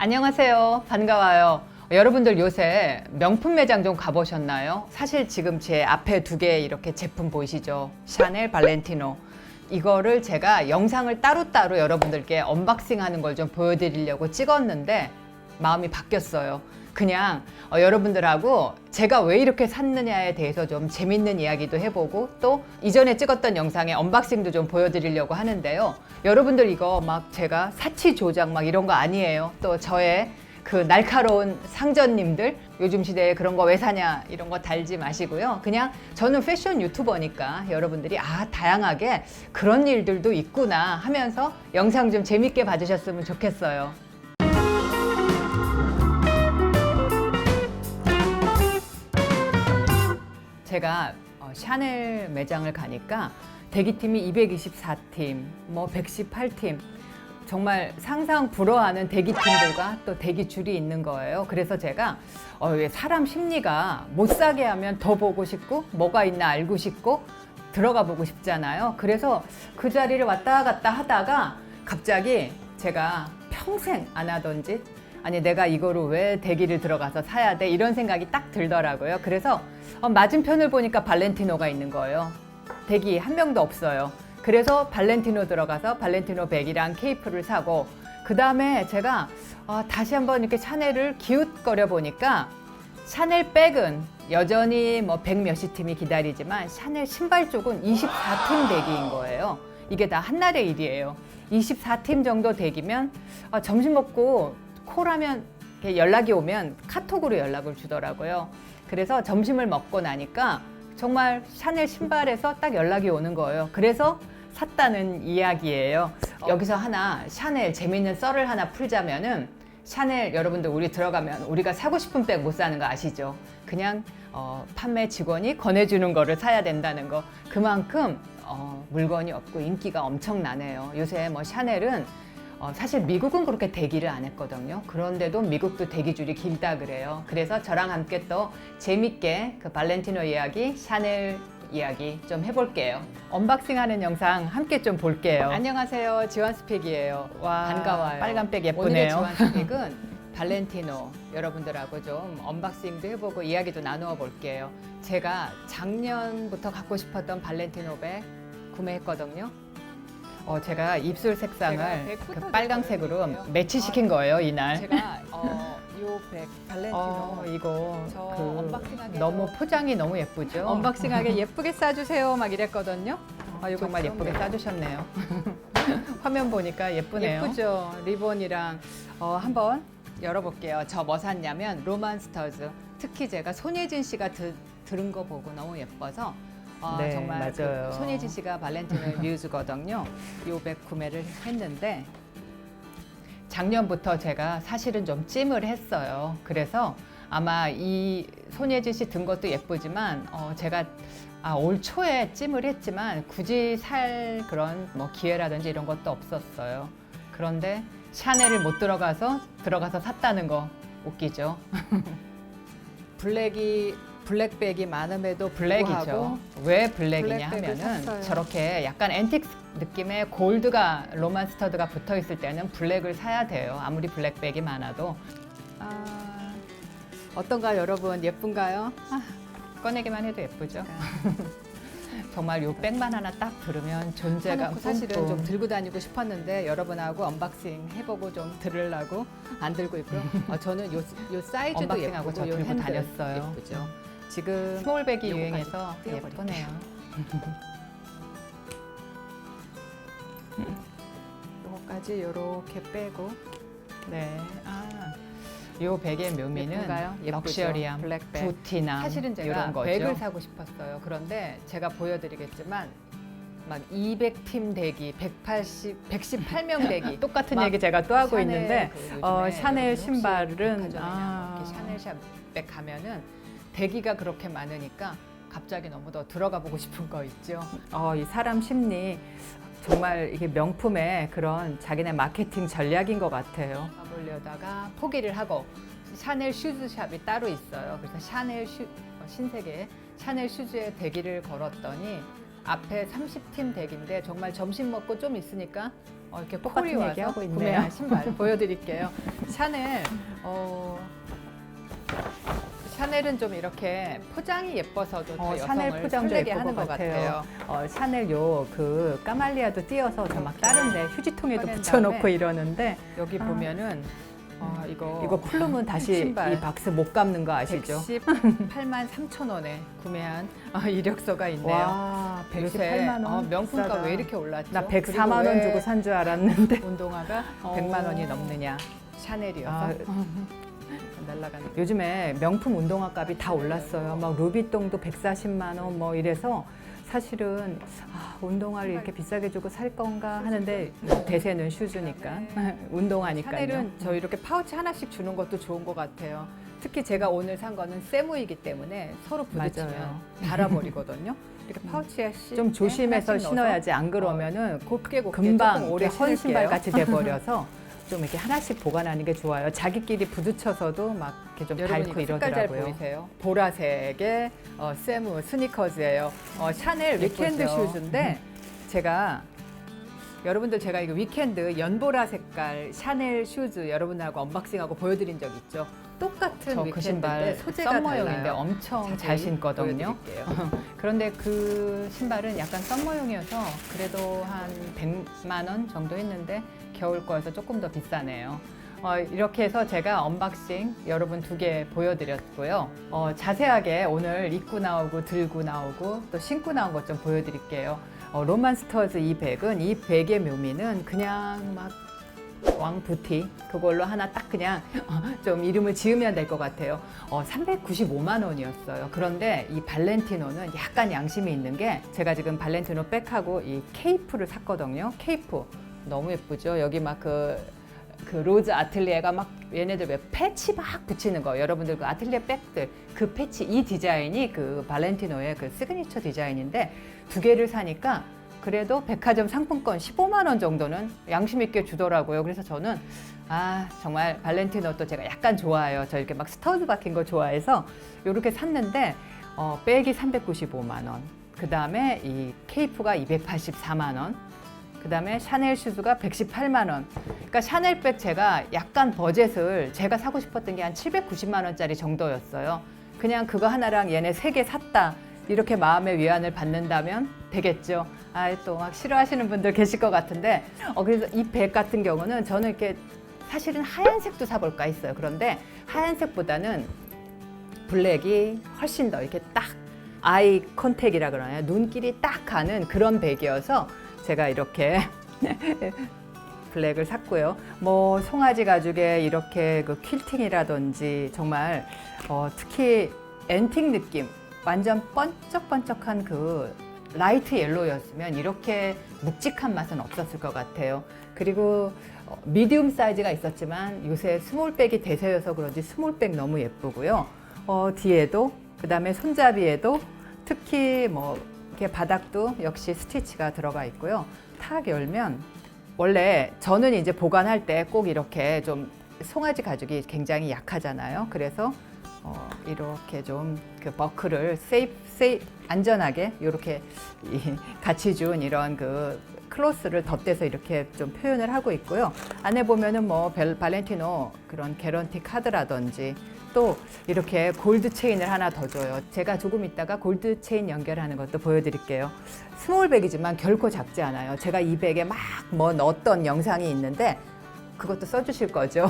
안녕하세요. 반가워요. 여러분들 요새 명품 매장 좀 가보셨나요? 사실 지금 제 앞에 두 개 이렇게 제품 보이시죠? 샤넬, 발렌티노. 이거를 제가 영상을 따로따로 여러분들께 언박싱 하는 걸 좀 보여드리려고 찍었는데 마음이 바뀌었어요. 그냥 어, 여러분들하고 제가 왜 이렇게 샀느냐에 대해서 좀 재밌는 이야기도 해보고 또 이전에 찍었던 영상의 언박싱도 좀 보여드리려고 하는데요. 여러분들 이거 막 제가 사치 조작 막 이런 거 아니에요. 또 저의 그 날카로운 상전님들 요즘 시대에 그런 거 왜 사냐 이런 거 달지 마시고요. 그냥 저는 패션 유튜버니까 여러분들이 아 다양하게 그런 일들도 있구나 하면서 영상 좀 재밌게 봐주셨으면 좋겠어요. 제가 어, 샤넬 매장을 가니까 대기팀이 224팀, 뭐 118팀, 정말 상상 불허하는 대기팀들과 또 대기줄이 있는 거예요. 그래서 제가 어, 왜 사람 심리가 못 사게 하면 더 보고 싶고 뭐가 있나 알고 싶고 들어가 보고 싶잖아요. 그래서 그 자리를 왔다 갔다 하다가 갑자기 제가 평생 안 하던 짓 아니 내가 이거를 왜 대기를 들어가서 사야 돼 이런 생각이 딱 들더라고요. 그래서 어, 맞은편을 보니까 발렌티노가 있는 거예요. 대기 한 명도 없어요. 그래서 발렌티노 들어가서 발렌티노 백이랑 케이프를 사고 그 다음에 제가 어, 다시 한번 이렇게 샤넬을 기웃거려 보니까 샤넬 백은 여전히 뭐 백 몇십 팀이 기다리지만 샤넬 신발 쪽은 24팀 대기인 거예요. 이게 다 한날의 일이에요. 24팀 정도 대기면 아, 점심 먹고 콜하면 이렇게 연락이 오면 카톡으로 연락을 주더라고요. 그래서 점심을 먹고 나니까 정말 샤넬 신발에서 딱 연락이 오는 거예요. 그래서 샀다는 이야기예요. 여기서 하나 샤넬 재밌는 썰을 하나 풀자면은 샤넬 여러분들 우리 들어가면 우리가 사고 싶은 백 못 사는 거 아시죠? 그냥 어, 판매 직원이 권해주는 거를 사야 된다는 거. 그만큼 어, 물건이 없고 인기가 엄청나네요. 요새 뭐 샤넬은 어, 사실 미국은 그렇게 대기를 안 했거든요. 그런데도 미국도 대기줄이 길다 그래요. 그래서 저랑 함께 또 재밌게 그 발렌티노 이야기, 샤넬 이야기 좀 해볼게요. 언박싱 하는 영상 함께 좀 볼게요. 안녕하세요, 지원 스픽이에요. 와, 반가워요. 빨간 백 오늘의 예쁘네요. 지원 스픽은 발렌티노 여러분들하고 좀 언박싱도 해보고 이야기도 나누어 볼게요. 제가 작년부터 갖고 싶었던 발렌티노 백 구매했거든요. 어, 제가 입술 제가 색상을 백부터 그 빨강색으로 보여드릴게요. 매치시킨 거예요 이날. 제가 어, 요백 발렌티노 어, 이거 저그 언박싱하게 너무 해서 포장이 너무 예쁘죠. 언박싱하게 예쁘게 싸주세요 막 이랬거든요. 아, 이거 정말 예쁘게. 싸주셨네요. 화면 보니까 예쁘네요. 예쁘죠 리본이랑 어, 한번 열어볼게요. 저 뭐 샀냐면 로만스터즈 특히 제가 손예진 씨가 드, 들은 거 보고 너무 예뻐서 어, 네, 정말 맞아요. 그 손예진 씨가 발렌티노 뮤즈거든요. 요백 구매를 했는데 작년부터 제가 사실은 좀 찜을 했어요. 그래서 아마 이 손예진 씨 든 것도 예쁘지만 어, 제가 아, 올 초에 찜을 했지만 굳이 살 그런 뭐 기회라든지 이런 것도 없었어요. 그런데 샤넬을 못 들어가서 들어가서 샀다는 거 웃기죠. 블랙이 블랙백이 많음에도 블랙이죠. 왜 블랙이냐 블랙백을 하면은 샀어요. 저렇게 약간 앤틱 느낌의 골드가 로만스터드가 붙어 있을 때는 블랙을 사야 돼요. 아무리 블랙백이 많아도 아, 어떤가 요 여러분 예쁜가요? 아, 꺼내기만 해도 예쁘죠. 정말 요 백만 하나 딱 들으면 존재감 사실은 뿜뿜. 좀 들고 다니고 싶었는데 여러분하고 언박싱 해보고 좀 들으려고 안 들고 있고요. 어, 저는 요, 요 사이즈도 언박싱하고 예쁘고 저 요 들고 핸들 다녔어요. 예쁘죠. 지금 스몰백이 요거까지 유행해서. 예쁘네요. 요거까지 이렇게 빼고 네. 아. 요 백의 묘미는 예쁜가요? 예쁘죠? 럭셔리함, 블랙백. 부티남 사실은 제가 이런 거죠. 백을 사고 싶었어요. 그런데 제가 보여드리겠지만 막 200팀 대기, 180, 118명 대기 똑같은 막 얘기 제가 또 하고 샤넬 있는데 그 요즘에 어, 샤넬 혹시 신발은 백화점이나 아. 뭐 이렇게 샤넬 샵에 가면은 대기가 그렇게 많으니까 갑자기 너무 더 들어가 보고 싶은 거 있죠. 어, 이 사람 심리 정말 이게 명품의 그런 자기네 마케팅 전략인 것 같아요. 가보려다가 포기를 하고 샤넬 슈즈샵이 따로 있어요. 그래서 샤넬 슈 어, 신세계 샤넬 슈즈에 대기를 걸었더니 앞에 30팀 덱인데 정말 점심 먹고 좀 있으니까 어, 이렇게 똑같은 얘기하고 있네요. 구매한 신발 보여드릴게요. 샤넬 어, 샤넬은 좀 이렇게 포장이 예뻐서도 더 어, 여성을 샤넬 포장도 설레게 예쁠 하는 것것 같아요. 어, 샤넬 요 그 까말리아도 띄어서 저 막 다른데 휴지통에도 꺼낸 붙여놓고 다음에 이러는데 여기 아. 보면은 어, 이거 이거 풀르면 다시 신발. 이 박스 못 감는 거 아시죠? 118만 3천 원에 구매한 어, 이력서가 있네요. 와, 요새 118만 원. 어, 명품가 비싸다. 왜 이렇게 올랐죠? 나 그리고 104만 원왜 주고 산 줄 알았는데. 운동화가 어. 100만 원이 넘느냐? 샤넬이어서 아, 날라가는. 요즘에 명품 운동화 값이 다 올랐어요. 막 루비똥도 140만 원 뭐 이래서 사실은 아, 운동화를 이렇게 비싸게 주고 살 건가 하는데 대세는 슈즈니까 운동화니까요. 샤넬은 저 이렇게 파우치 하나씩 주는 것도 좋은 것 같아요. 특히 제가 오늘 산 거는 세무이기 때문에 서로 부딪히면 맞아요. 달아버리거든요. 이렇게 파우치에 씨- 좀 조심해서 신어야지 안 그러면은 곱게 곱게 금방 조금 오래 이렇게 헌 신발. 같이 돼 버려서 좀 이렇게 하나씩 보관하는 게 좋아요. 자기끼리 부딪혀서도 막 이렇게 좀 닳고 색깔 잘 이러더라고요. 보이세요? 보라색의 어, 세무 스니커즈예요. 어, 샤넬 위켄드 예쁘죠? 슈즈인데 제가 여러분들 제가 이거 위켄드 연보라 색깔 샤넬 슈즈 여러분하고 언박싱하고 보여드린 적 있죠? 똑같은 저그 위켄드인데 신발 소재가 썸머용인데 달라요. 엄청 잘 자세히 신거든요. 보여드릴게요. 그런데 그 신발은 약간 썸머용이어서 그래도 한 100만 원 정도 했는데 겨울 거여서 조금 더 비싸네요. 어, 이렇게 해서 제가 언박싱 여러분 두 개 보여드렸고요. 어, 자세하게 오늘 입고 나오고 들고 나오고 또 신고 나온 것 좀 보여드릴게요. 어, 로만스터즈 이 백은 이 백의 묘미는 그냥 막 왕부티 그걸로 하나 딱 그냥 좀 이름을 지으면 될 것 같아요. 어, 395만 원이었어요. 그런데 이 발렌티노는 약간 양심이 있는 게 제가 지금 발렌티노 백하고 이 케이프를 샀거든요. 케이프 너무 예쁘죠. 여기 막그 그 로즈 아틀리에가 막 얘네들 왜 패치 막 붙이는 거 여러분들 그 아틀리에 백들 그 패치 이 디자인이 그 발렌티노의 그 시그니처 디자인인데 두 개를 사니까 그래도 백화점 상품권 15만 원 정도는 양심 있게 주더라고요. 그래서 저는 아 정말 발렌티노 또 제가 약간 좋아해요. 저 이렇게 막 스터드 박힌 거 좋아해서 이렇게 샀는데 어, 백이 395만 원. 그 다음에 이 케이프가 284만 원. 그 다음에 샤넬 슈즈가 118만 원. 그러니까 샤넬 백 제가 약간 버젯을 제가 사고 싶었던 게 한 790만 원짜리 정도였어요. 그냥 그거 하나랑 얘네 세 개 샀다. 이렇게 마음의 위안을 받는다면 되겠죠. 아, 또 막 싫어하시는 분들 계실 것 같은데, 어, 그래서 이 백 같은 경우는 저는 이렇게 사실은 하얀색도 사볼까 했어요. 그런데 하얀색보다는 블랙이 훨씬 더 이렇게 딱 아이 컨택이라 그러나요? 눈길이 딱 가는 그런 백이어서 제가 이렇게 블랙을 샀고요. 뭐 송아지 가죽에 이렇게 그 퀼팅이라든지 정말 어, 특히 앤틱 느낌 완전 번쩍번쩍한 그 라이트 옐로우였으면 이렇게 묵직한 맛은 없었을 것 같아요. 그리고 어, 미디움 사이즈가 있었지만 요새 스몰백이 대세여서 그런지 스몰백 너무 예쁘고요. 어, 뒤에도 그 다음에 손잡이에도 특히 뭐 이렇게 바닥도 역시 스티치가 들어가 있고요. 탁 열면 원래 저는 이제 보관할 때 꼭 이렇게 좀 송아지 가죽이 굉장히 약하잖아요. 그래서 어, 이렇게 좀 그 버클을 세이프, 세이 안전하게 이렇게 이 같이 준 이런 그 클로스를 덧대서 이렇게 좀 표현을 하고 있고요. 안에 보면은 뭐 벨, 발렌티노 그런 개런티 카드라든지 또 이렇게 골드 체인을 하나 더 줘요. 제가 조금 있다가 골드 체인 연결하는 것도 보여드릴게요. 스몰백이지만 결코 작지 않아요. 제가 이 백에 막 뭐 넣었던 영상이 있는데 그것도 써주실 거죠.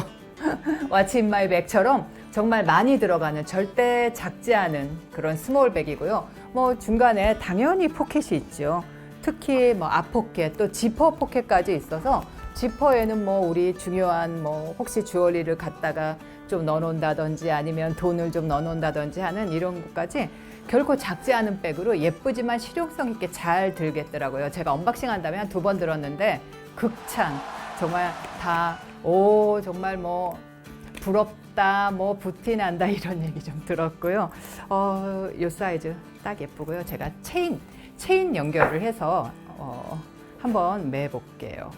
왓츠 인 마이 백처럼 정말 많이 들어가는 절대 작지 않은 그런 스몰백이고요. 뭐 중간에 당연히 포켓이 있죠. 특히 뭐 앞포켓 또 지퍼 포켓까지 있어서 지퍼에는 뭐 우리 중요한 뭐 혹시 주얼리를 갖다가 좀 넣어놓는다든지 아니면 돈을 좀 넣어놓는다든지 하는 이런 것까지 결코 작지 않은 백으로 예쁘지만 실용성 있게 잘 들겠더라고요. 제가 언박싱 한다음에 한두 번 들었는데 극찬 정말 다 오 정말 뭐 부럽 다 뭐 부티난다 이런 얘기 좀 들었고요. 어, 요 사이즈 딱 예쁘고요. 제가 체인 체인 연결을 해서 어, 한번 매 볼게요.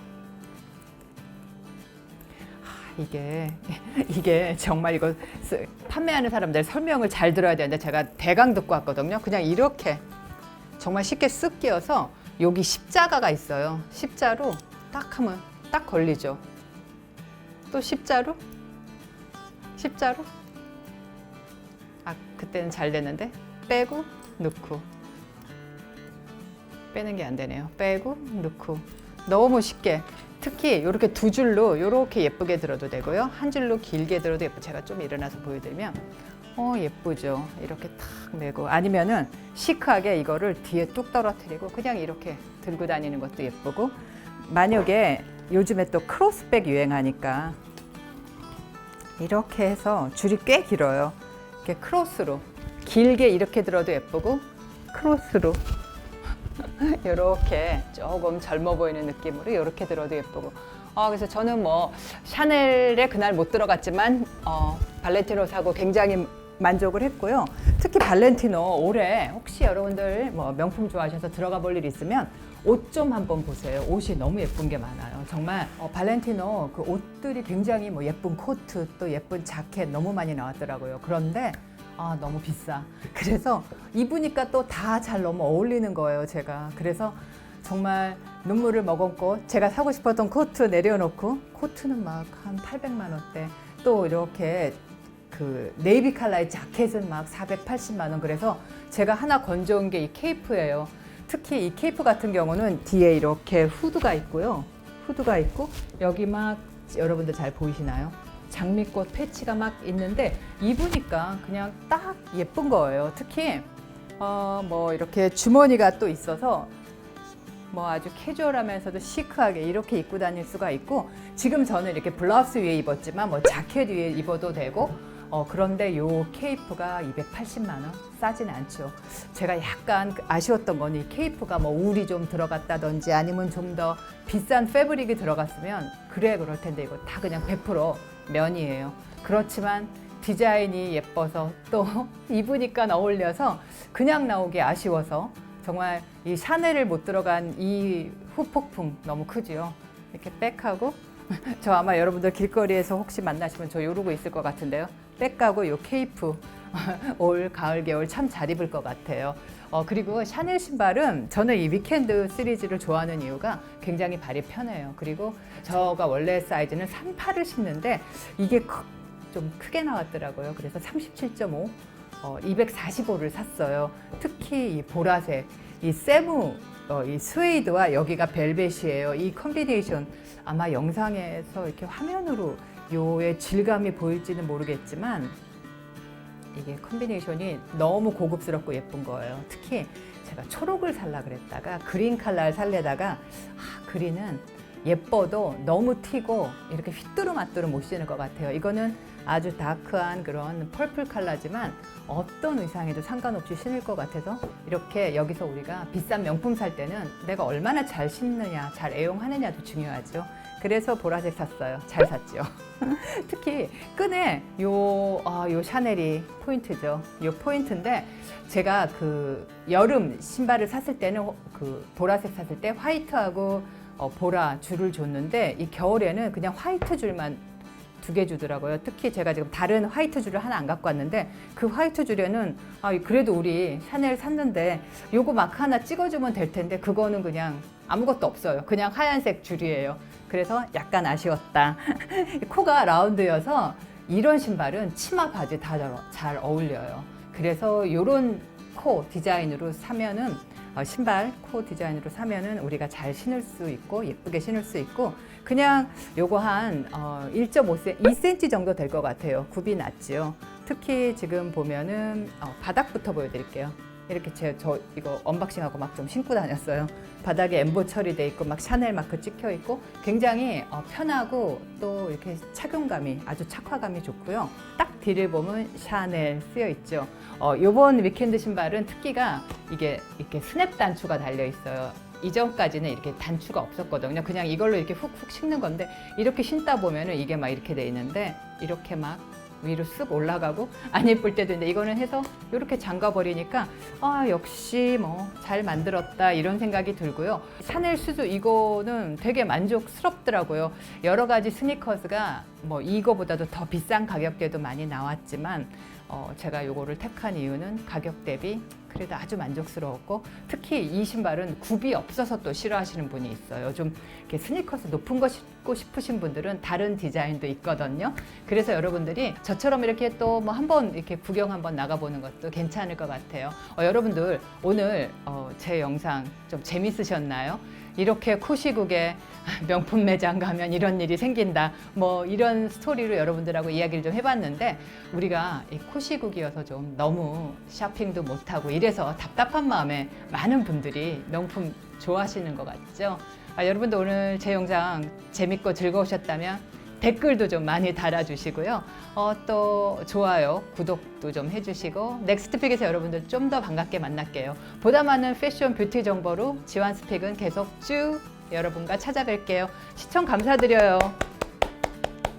이게 이게 정말 이거 쓰- 판매하는 사람들 설명을 잘 들어야 되는데 제가 대강 듣고 왔거든요. 그냥 이렇게 정말 쉽게 쓱 끼어서 여기 십자가가 있어요. 십자로 딱 하면 딱 걸리죠. 또 십자로? 십자로? 아, 그때는 잘 됐는데 빼고 넣고 빼는 게 안 되네요. 빼고 넣고 너무 쉽게 특히 이렇게 두 줄로 이렇게 예쁘게 들어도 되고요. 한 줄로 길게 들어도 예쁘. 제가 좀 일어나서 보여드리면 어 예쁘죠. 이렇게 탁 메고 아니면은 시크하게 이거를 뒤에 뚝 떨어뜨리고 그냥 이렇게 들고 다니는 것도 예쁘고 만약에 요즘에 또 크로스백 유행하니까 이렇게 해서 줄이 꽤 길어요. 이렇게 크로스로 길게 이렇게 들어도 예쁘고 크로스로 이렇게 조금 젊어 보이는 느낌으로 이렇게 들어도 예쁘고. 아 그래서 저는 뭐 샤넬에 그날 못 들어갔지만 어, 발렌티노 사고 굉장히 만족을 했고요. 특히 발렌티노 올해 혹시 여러분들 뭐 명품 좋아하셔서 들어가 볼 일 있으면 옷 좀 한번 보세요. 옷이 너무 예쁜 게 많아요. 정말 어, 발렌티노 그 옷들이 굉장히 뭐 예쁜 코트 또 예쁜 자켓 너무 많이 나왔더라고요. 그런데 아 너무 비싸. 그래서 입으니까 또 다 잘 너무 어울리는 거예요. 제가 그래서 정말 눈물을 머금고 제가 사고 싶었던 코트 내려놓고 코트는 막 한 800만 원대 또 이렇게 그 네이비 컬러의 자켓은 막 480만 원 그래서 제가 하나 건져온 게 이 케이프예요. 특히 이 케이프 같은 경우는 뒤에 이렇게 후드가 있고요. 후드가 있고 여기 막 여러분들 잘 보이시나요? 장미꽃 패치가 막 있는데 입으니까 그냥 딱 예쁜 거예요. 특히 어 뭐 이렇게 주머니가 또 있어서 뭐 아주 캐주얼하면서도 시크하게 이렇게 입고 다닐 수가 있고 지금 저는 이렇게 블라우스 위에 입었지만 뭐 자켓 위에 입어도 되고 어 그런데 요 케이프가 280만 원 싸진 않죠. 제가 약간 그 아쉬웠던 건이 케이프가 뭐 울이 좀 들어갔다든지 아니면 좀 더 비싼 패브릭이 들어갔으면 그래 그럴 텐데 이거 다 그냥 100% 면이에요. 그렇지만 디자인이 예뻐서 또 입으니까 어울려서 그냥 나오기 아쉬워서 정말 이 샤넬을 못 들어간 이 후폭풍 너무 크지요. 이렇게 백하고 저 아마 여러분들 길거리에서 혹시 만나시면 저 이러고 있을 것 같은데요. 백하고 요 케이프 올 가을 겨울 참 잘 입을 것 같아요. 어, 그리고 샤넬 신발은 저는 이 위켄드 시리즈를 좋아하는 이유가 굉장히 발이 편해요. 그리고 저가 원래 사이즈는 38을 신는데 이게 크- 좀 크게 나왔더라고요. 그래서 37.5, 어, 245를 샀어요. 특히 이 보라색, 이 세무, 어, 이 스웨이드와 여기가 벨벳이에요. 이 컨비네이션 아마 영상에서 이렇게 화면으로 요의 질감이 보일지는 모르겠지만 이게 컨비네이션이 너무 고급스럽고 예쁜 거예요. 특히 제가 초록을 살라 그랬다가 그린 컬러를 살려다가 아, 그린은 예뻐도 너무 튀고 이렇게 휘뚜루마뚜루 못 신을 것 같아요. 이거는 아주 다크한 그런 펄플 컬러지만 어떤 의상에도 상관없이 신을 것 같아서 이렇게 여기서 우리가 비싼 명품 살 때는 내가 얼마나 잘 신느냐, 잘 애용하느냐도 중요하죠. 그래서 보라색 샀어요. 잘 샀죠. 특히 끈에 요, 아, 요 샤넬이 포인트죠. 요 포인트인데 제가 그 여름 신발을 샀을 때는 호- 그 보라색 샀을 때 화이트하고 어, 보라 줄을 줬는데 이 겨울에는 그냥 화이트 줄만 두 개 주더라고요. 특히 제가 지금 다른 화이트 줄을 하나 안 갖고 왔는데 그 화이트 줄에는 아 그래도 우리 샤넬 샀는데 요거 막 하나 찍어주면 될 텐데 그거는 그냥 아무것도 없어요. 그냥 하얀색 줄이에요. 그래서 약간 아쉬웠다. 코가 라운드여서 이런 신발은 치마 바지 다 잘 어울려요. 그래서 이런 코 디자인으로 사면은 어, 신발 코 디자인으로 사면은 우리가 잘 신을 수 있고 예쁘게 신을 수 있고 그냥 요거 한 어, 1.5cm, 2cm 정도 될 것 같아요. 굽이 낮지요. 특히 지금 보면은 어, 바닥부터 보여드릴게요. 이렇게 제 저 이거 언박싱하고 막 좀 신고 다녔어요. 바닥에 엠보 처리돼 있고 막 샤넬 마크 찍혀 있고 굉장히 어, 편하고 또 이렇게 착용감이 아주 착화감이 좋고요. 딱 뒤를 보면 샤넬 쓰여 있죠. 어, 요번 위켄드 신발은 특기가 이게 이렇게 스냅 단추가 달려 있어요. 이전까지는 이렇게 단추가 없었거든요. 그냥 이걸로 이렇게 훅훅 신는 건데 이렇게 신다 보면은 이게 막 이렇게 돼 있는데 이렇게 막 위로 쓱 올라가고 안 예쁠 때도 있는데 이거는 해서 이렇게 잠가 버리니까 아 역시 뭐 잘 만들었다 이런 생각이 들고요. 샤넬 슈즈 이거는 되게 만족스럽더라고요. 여러 가지 스니커즈가 뭐 이거보다도 더 비싼 가격대도 많이 나왔지만 어, 제가 요거를 택한 이유는 가격 대비 그래도 아주 만족스러웠고 특히 이 신발은 굽이 없어서 또 싫어하시는 분이 있어요. 좀 이렇게 스니커스 높은 거 신고 싶으신 분들은 다른 디자인도 있거든요. 그래서 여러분들이 저처럼 이렇게 또 뭐 한번 이렇게 구경 한번 나가보는 것도 괜찮을 것 같아요. 어, 여러분들 오늘 어, 제 영상 좀 재밌으셨나요? 이렇게 코시국에 명품 매장 가면 이런 일이 생긴다. 뭐 이런 스토리로 여러분들하고 이야기를 좀 해봤는데 우리가 이 코시국이어서 좀 너무 쇼핑도 못하고 이래서 답답한 마음에 많은 분들이 명품 좋아하시는 것 같죠? 아, 여러분도 오늘 제 영상 재밌고 즐거우셨다면 댓글도 좀 많이 달아주시고요. 어, 또 좋아요, 구독도 좀 해주시고 넥스트픽에서 여러분들 좀 더 반갑게 만날게요. 보다 많은 패션 뷰티 정보로 지완스픽은 계속 쭉 여러분과 찾아뵐게요. 시청 감사드려요.